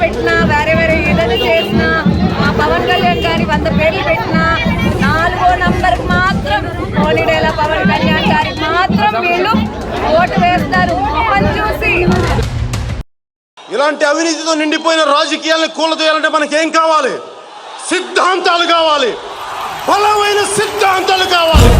పెట్టినా వేరే వేరే ఏదైనా చేసినా మా పవన్ కళ్యాణ్ గారి వంద పేర్లు పెట్టినా నాలుగో నంబర్ మాత్రం హోలీడేల పవన్ కళ్యాణ్ గారికి మాత్రం వీళ్ళు ఓటు వేస్తారు. మొహం చూసి. ఇలాంటి అవినీతితో నిండిపోయిన రాజకీయాలను కూలదోయాలంటే మనకేం కావాలి? సిద్ధాంతాలు కావాలి. బలమైన సిద్ధాంతాలు కావాలి.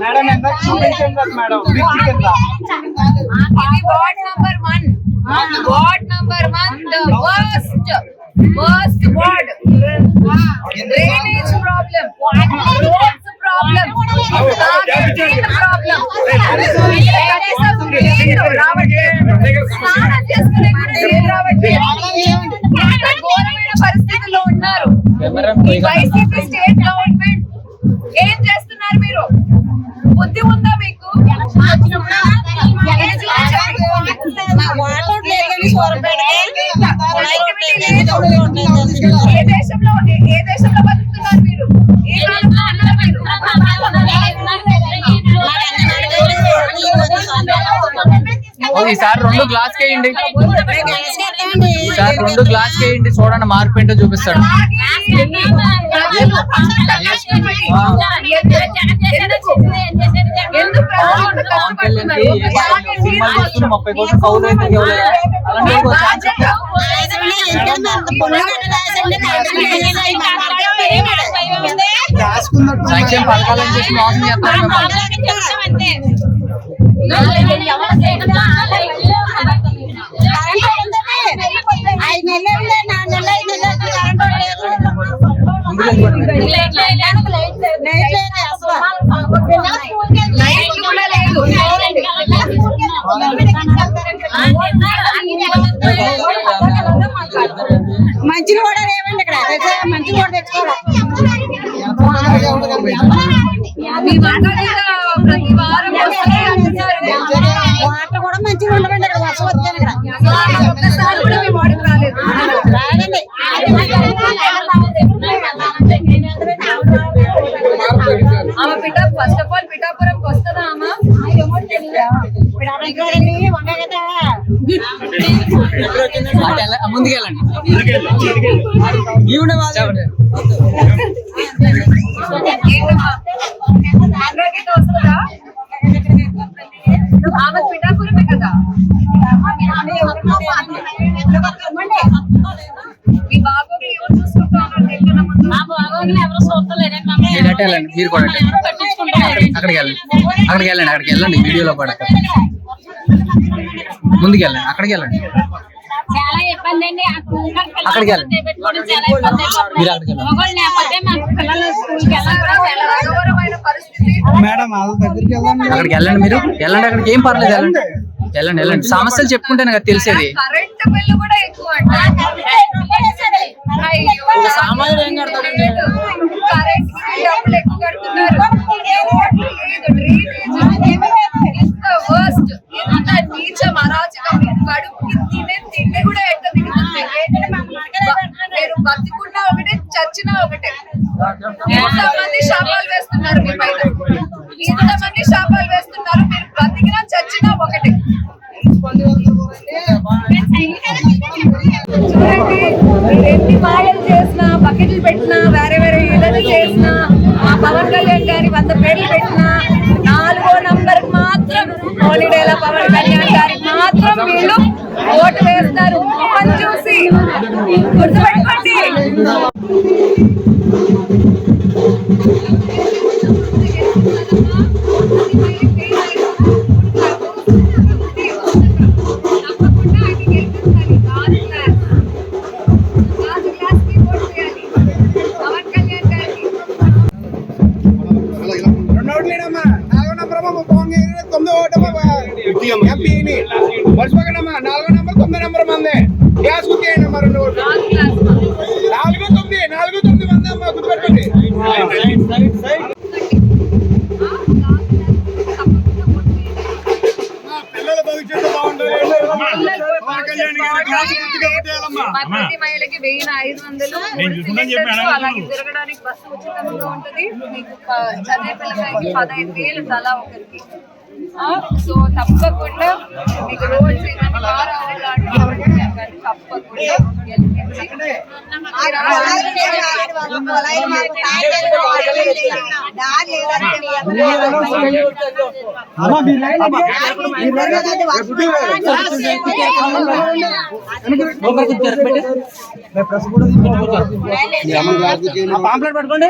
మేడం ఎంత చూపించండి కదా మేడం బ్రిడ్జ్ కింద ఇది ward number one ward number one the worst worst ward drainage problem roads problem problem స్నానం చేసుకునే ఘోరమైన పరిస్థితుల్లో ఉన్నారు వైసీపీ స్టేట్ గవర్నమెంట్ ఏం చేస్తున్నారు మీరు బుద్ధి ఉందా ఏ దేశంలో బతుకుతున్నారు మీరు? ఈసారి రెండు గ్లాస్ వేయండి ఈసారి రెండు గ్లాస్ వేయండి చూడండి మార్పు ఏంటో చూపిస్తాడు. ముప్పై కోట్ల కౌలు అయితే. అలాంటి సంక్షేమ పథకాలని చెప్పి మోసం చేస్తారు మిమ్మల్ని. ఐదు నెలలు నాలుగు నెలలు ఐదు నెలలు కరెంట్ లేదు. ముందుకు వెళ్ళిపోండి మీరు. లైట్లు కూడా వాటర్ కూడా మంచిగా ఇక్కడ వర్షం ఇక్కడ. ఆమె పిఠా ఫస్ట్ ఆఫ్ ఆల్ పిఠాపురంకి వస్తుందా కదా ముందుకెళ్ళండి ఈవిడ ఆమె పిఠాపురమే కదా మీ బాగోగులు ఎవరు ముందు? మీరు వెళ్ళండి కూడా అక్కడికి వెళ్ళండి అక్కడికి వెళ్ళండి అక్కడికి వెళ్ళండి వీడియోలో పడతారు ముందుకు వెళ్ళండి అక్కడికి వెళ్ళండి చాలా ఇబ్బంది అండి. అక్కడికి వెళ్ళండి. మీరు అక్కడికి వెళ్ళండి మేడం వాళ్ళ దగ్గరికి అక్కడికి వెళ్ళండి మీరు. వెళ్ళండి అక్కడికి. ఏం పర్లేదు వెళ్ళండి. వెళ్ళండి. వెళ్ళండి సమస్యలు చెప్పుకుంటేనే కదా తెలిసేది. కరెంట్ ఎన్ని మాయలు చేసినా బకెట్లు పెట్టినా వేరే వేరే ఇళ్ళని చేసినా మా పవన్ కళ్యాణ్ గారి వంద పేర్లు పెట్టినా నాలుగో నంబర్ మాత్రం హాలిడేల పవన్ కళ్యాణ్ గారికి మాత్రం వీళ్ళు ఓటు వేస్తారు. చూసి గుర్తుపెట్టుకోండి. పసుపకనమ్మా నాలుగో నంబర్ తొమ్మిది నెంబర్ మంది. గ్యాస్ గుర్తి అయ్యండి అమ్మా రెండు నాలుగు తొమ్మిది నాలుగో తొమ్మిది మంది అమ్మా గుర్తుపెట్టండి మహిళకి వెయ్యి ఐదు వందలు. చదివే పిల్లలకి పదహైదు వేలు తలా ఒకరికి. సో తప్పకుండా మీకు రోడ్స్ తప్పకుండా పాంప్లెట్ పట్టుకోండి